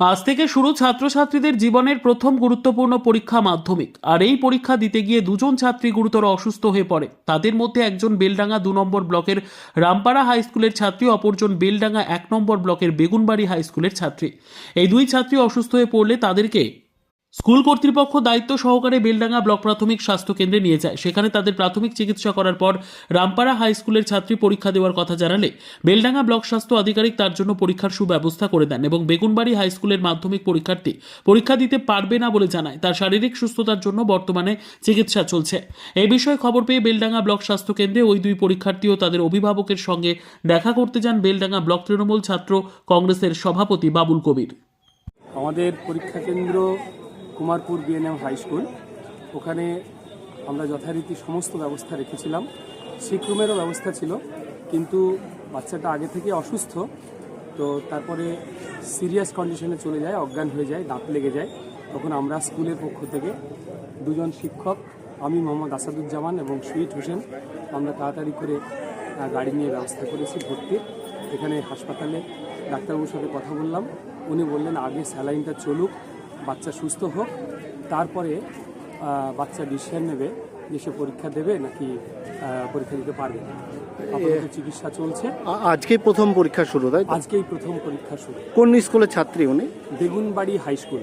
আজ থেকে শুরু ছাত্রছাত্রীদের জীবনের প্রথম গুরুত্বপূর্ণ পরীক্ষা মাধ্যমিক। আর এই পরীক্ষা দিতে গিয়ে দুজন ছাত্রী গুরুতর অসুস্থ হয়ে পড়ে। তাদের মধ্যে একজন বেলডাঙ্গা দু নম্বর ব্লকের রামপাড়া হাই স্কুলের ছাত্রী, অপরজন বেলডাঙ্গা এক নম্বর ব্লকের বেগুনবাড়ি হাই স্কুলের ছাত্রী। এই দুই ছাত্রী অসুস্থ হয়ে পড়লে তাদেরকে স্কুল কর্তৃপক্ষ দায়িত্ব সহকারে বেলডাঙ্গা ব্লক প্রাথমিক স্বাস্থ্য কেন্দ্রে নিয়ে যায়। সেখানে তাদের প্রাথমিক চিকিৎসা করার পর রামপাড়া হাই স্কুলের ছাত্রী পরীক্ষা দেওয়ার কথা জানালে বেলডাঙ্গা ব্লক স্বাস্থ্য আধিকারিক তার জন্য পরীক্ষার সুব্যবস্থা করে দেন এবং বেগুনবাড়ি হাই স্কুলের মাধ্যমিক পরীক্ষার্থী পরীক্ষা দিতে পারবে না বলে জানায়। তার শারীরিক সুস্থতার জন্য বর্তমানে চিকিৎসা চলছে। এ বিষয়ে খবর পেয়ে বেলডাঙ্গা ব্লক স্বাস্থ্য কেন্দ্রে ওই দুই পরীক্ষার্থী ও তাদের অভিভাবকের সঙ্গে দেখা করতে যান বেলডাঙ্গা ব্লক তৃণমূল ছাত্র কংগ্রেসের সভাপতি বাবুল কবির। আমাদের পরীক্ষা কেন্দ্র কুমারপুর বিএনএম হাই স্কুল ওখানে আমরা যথারীতি সমস্ত ব্যবস্থা রেখেছিলাম। সিকরুমেরও ব্যবস্থা ছিল, কিন্তু বাচ্চাটা আগে থেকে অসুস্থ, তো তারপরে সিরিয়াস কন্ডিশনে চলে যায়, অজ্ঞান হয়ে যায়, দাঁত লেগে যায়। তখন আমরা স্কুলের পক্ষ থেকে দুজন শিক্ষক, আমি মোহাম্মদ আসাদুজ্জামান এবং সুইট হোসেন, আমরা তাড়াতাড়ি করে গাড়ি নিয়ে ব্যবস্থা করেছি ভর্তির এখানে হাসপাতালে ডাক্তারবাবুর সাথে কথা বললাম। উনি বললেন, আগে স্যালাইনটা চলুক বাচ্চা সুস্থ হোক তারপরে বাচ্চা ডিসিশন নেবে যে সে পরীক্ষা দেবে নাকি পরীক্ষা দিতে পারবে না। চিকিৎসা চলছে। আজকেই প্রথম পরীক্ষা শুরু তাই আজকেই প্রথম পরীক্ষা শুরু। কোন স্কুলের ছাত্রী উনি? Begunbari high school.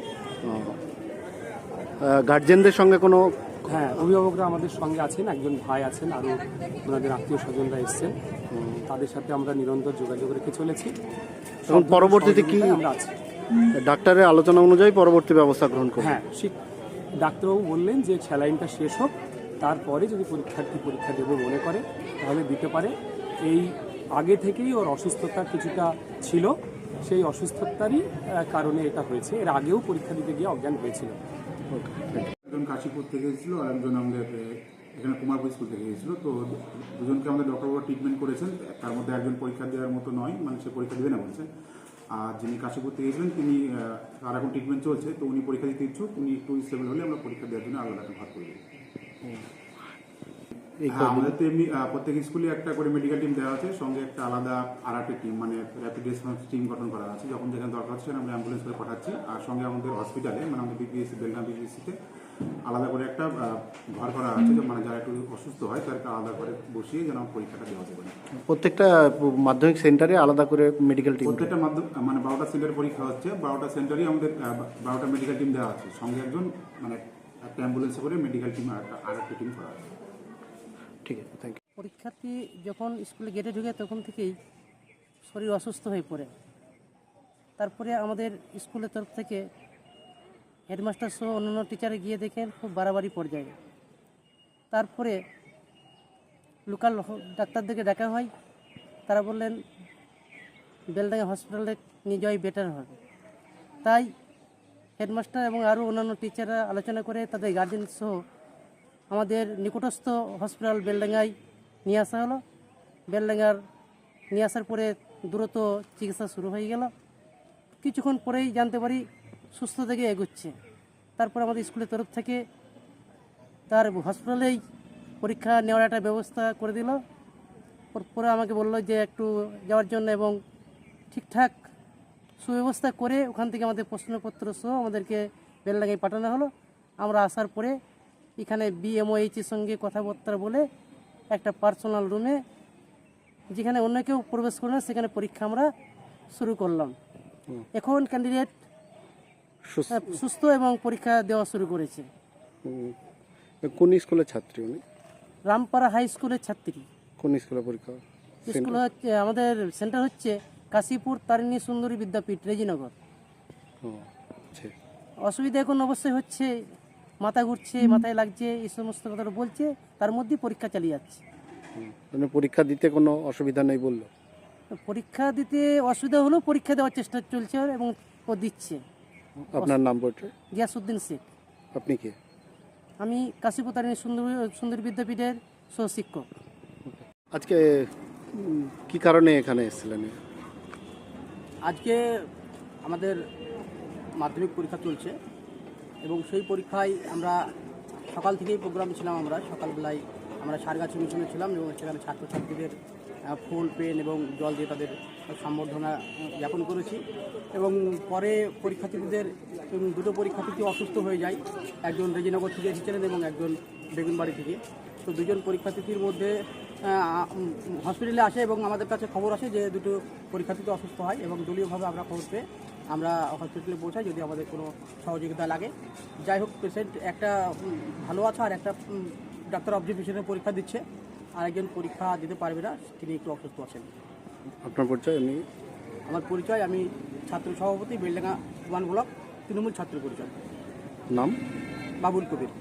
গার্জেনদের সঙ্গে কোনো হ্যাঁ অভিভাবকরা আমাদের সঙ্গে আছেন একজন ভাই আছেন আরও ওনাদের আত্মীয় স্বজনরা এসছেন। তাদের সাথে আমরা নিরন্তর যোগাযোগ রেখে চলেছি। এখন পরবর্তীতে কি আমরা আছি। ডাক্তারের আলোচনা অনুযায়ী পরবর্তী ব্যবস্থা গ্রহণ করবে। হ্যাঁ ডাক্তারবাবু বললেন যে স্যালাইনটা শেষ হোক তারপরে যদি পরীক্ষার্থী পরীক্ষা দেবে মনে করে তাহলে দিতে পারে। এই আগে থেকেই ওর অসুস্থতা কিছুটা ছিল সেই অসুস্থতারই কারণে এটা হয়েছে। এর আগেও পরীক্ষা দিতে গিয়ে অজ্ঞান হয়েছিল। একজন কাশীপুর থেকে এসেছিল আর একজন আমাদের এখানে কুমারপুর স্কুল থেকে এসেছিল। তো দুজনকে আমাদের ডক্টরবাবু ট্রিটমেন্ট করেছেন। তার মধ্যে একজন পরীক্ষা দেওয়ার মতো নয় মানে সে পরীক্ষা দেবে না বলছে। আর যিনি কাশীপুর থেকে এসেছিলেন তিনি তার এখন ট্রিটমেন্ট চলছে তো উনি পরীক্ষা দিতে ইচ্ছুক উনি একটু স্টেবল হলে আমরা পরীক্ষা দেওয়ার জন্য আলাদা একটা ভাগ করে দিই হ্যাঁ আমাদের তো এমনি প্রত্যেক স্কুলে একটা করে মেডিকেল টিম দেওয়া আছে সঙ্গে একটা আলাদা আর একটা টিম মানে র্যাপিড রেসপন্স টিম গঠন করা আছে। যখন যেখানে দরকার হচ্ছে আমরা অ্যাম্বুলেন্স করে পাঠাচ্ছি আর সঙ্গে আমাদের হসপিটালে মানে আমাদের বিপিএসসি বেলগাম বিপিএসসিতে আলাদা করে একটা ঘর করা আছে মানে যারা একটু অসুস্থ হয় তাদেরকে আলাদা করে বসিয়ে যেন পরীক্ষাটা দেওয়া যাবে প্রত্যেকটা মাধ্যমিক সেন্টারে আলাদা করে মেডিকেল টিম প্রত্যেকটা মাধ্যম মানে বারোটা সেন্টারে পরীক্ষা হচ্ছে বারোটা সেন্টারই আমাদের বারোটা মেডিকেল টিম দেওয়া আছে। সঙ্গে একজন মানে একটা অ্যাম্বুলেন্সে করে মেডিকেল টিম আর একটা আর একটা টিম করা আছে। ঠিক আছে থ্যাংক ইউ পরীক্ষার্থী যখন স্কুলে গেটে ঢুকে তখন থেকেই শরীর অসুস্থ হয়ে পড়ে। তারপরে আমাদের স্কুলের তরফ থেকে হেডমাস্টার সহ অন্যান্য টিচারে গিয়ে দেখেন খুব বাড়াবাড়ি পর্যায়ে। তারপরে লোকাল ডাক্তারদেরকে ডাকা হয়। তারা বললেন, বেলডাঙ্গা হসপিটালে নিয়ে যাওয়াই বেটার হবে। তাই হেডমাস্টার এবং আরও অন্যান্য টিচাররা আলোচনা করে তাদের গার্জেন সহ আমাদের নিকটস্থ হসপিটাল বেলডাঙ্গায় নিয়ে আসা হলো। বেলডাঙ্গার নিয়ে আসার পরে দ্রুত চিকিৎসা শুরু হয়ে গেল। কিছুক্ষণ পরেই জানতে পারি সুস্থ থেকে এগোচ্ছে। তারপর আমাদের স্কুলের তরফ থেকে তার হসপিটালেই পরীক্ষা নেওয়ার একটা ব্যবস্থা করে দিল। পরে আমাকে বলল যে একটু যাওয়ার জন্য এবং ঠিকঠাক সুব্যবস্থা করে ওখান থেকে আমাদের প্রশ্নপত্র সহ আমাদেরকে বেলডাঙ্গায় পাঠানো হলো। আমরা আসার পরে এখানে বিএমওএইচ এর সঙ্গে কথাবার্তা বলে একটা পার্সোনাল রুমে যেখানে অন্য কেউ প্রবেশ করে না সেখানে পরীক্ষা আমরা শুরু করলাম। এখন ক্যান্ডিডেট সুস্থ- সুস্থ এবং পরীক্ষা দেওয়া শুরু করেছে। কোন স্কুলের ছাত্রী উনি? রামপাড়া হাই স্কুলের ছাত্রী। কোন স্কুলে পরীক্ষা? স্কুল হচ্ছে আমাদের সেন্টার হচ্ছে কাশীপুর তারিণী সুন্দরী বিদ্যাপীঠ রেজিনগর। আচ্ছা। অসুবিধা এখন অবশ্যই হচ্ছে মাথা ঘুরছে মাথায় লাগছে এই সমস্ত কথাটা বলছে তার মধ্যেই পরীক্ষা চালিয়ে যাচ্ছে। মানে পরীক্ষা দিতে কোনো অসুবিধা নেই বলল? পরীক্ষা দিতে অসুবিধা হলেও পরীক্ষা দেওয়ার চেষ্টা চলছে এবং ও দিচ্ছে। আপনার নাম বলছে গিয়াসুদ্দিন শেখ। আপনি কে? আমি কাশীপুতারিণী সুন্দর সুন্দর বিদ্যাপীঠের সহশিক্ষক। আজকে কি কারণে এখানে এসেছিলেন? আজকে আমাদের মাধ্যমিক পরীক্ষা চলছে এবং সেই পরীক্ষায় আমরা সকাল থেকেই প্রোগ্রাম ছিলাম আমরা সকালবেলায় আমরা সারগাছি মিশনে ছিলাম এবং সেখানে ছাত্রছাত্রীদের ফুল, পেন এবং জল দিয়ে তাদের সম্বর্ধনা জ্ঞাপন করেছি এবং পরে পরীক্ষার্থীদের দুটো পরীক্ষার্থী অসুস্থ হয়ে যায়। একজন রেজিনগর থেকে এসেছিলেন এবং একজন বেগুনবাড়ি থেকে। তো দুজন পরীক্ষার্থীর মধ্যে হসপিটালে আসে এবং আমাদের কাছে খবর আসে যে দুটো পরীক্ষার্থী অসুস্থ হয় এবং দলীয়ভাবে আমরা খবর পেয়ে আমরা হসপিটালে পৌঁছাই যদি আমাদের কোনো সহযোগিতা লাগে। যাই হোক, পেশেন্ট একটা ভালো আছে আর একটা ডাক্তার অবজারভেশনে পরীক্ষা দিচ্ছে আর একজন পরীক্ষা দিতে পারবে না তিনি একটু অসুস্থ আছেন। আপনার পরিচয় এমনি আমার পরিচয় আমি ছাত্র সভাপতি বেলডাঙ্গা ওয়ান ব্লক তৃণমূল ছাত্র পরিচয় নাম? বাবুল কবির।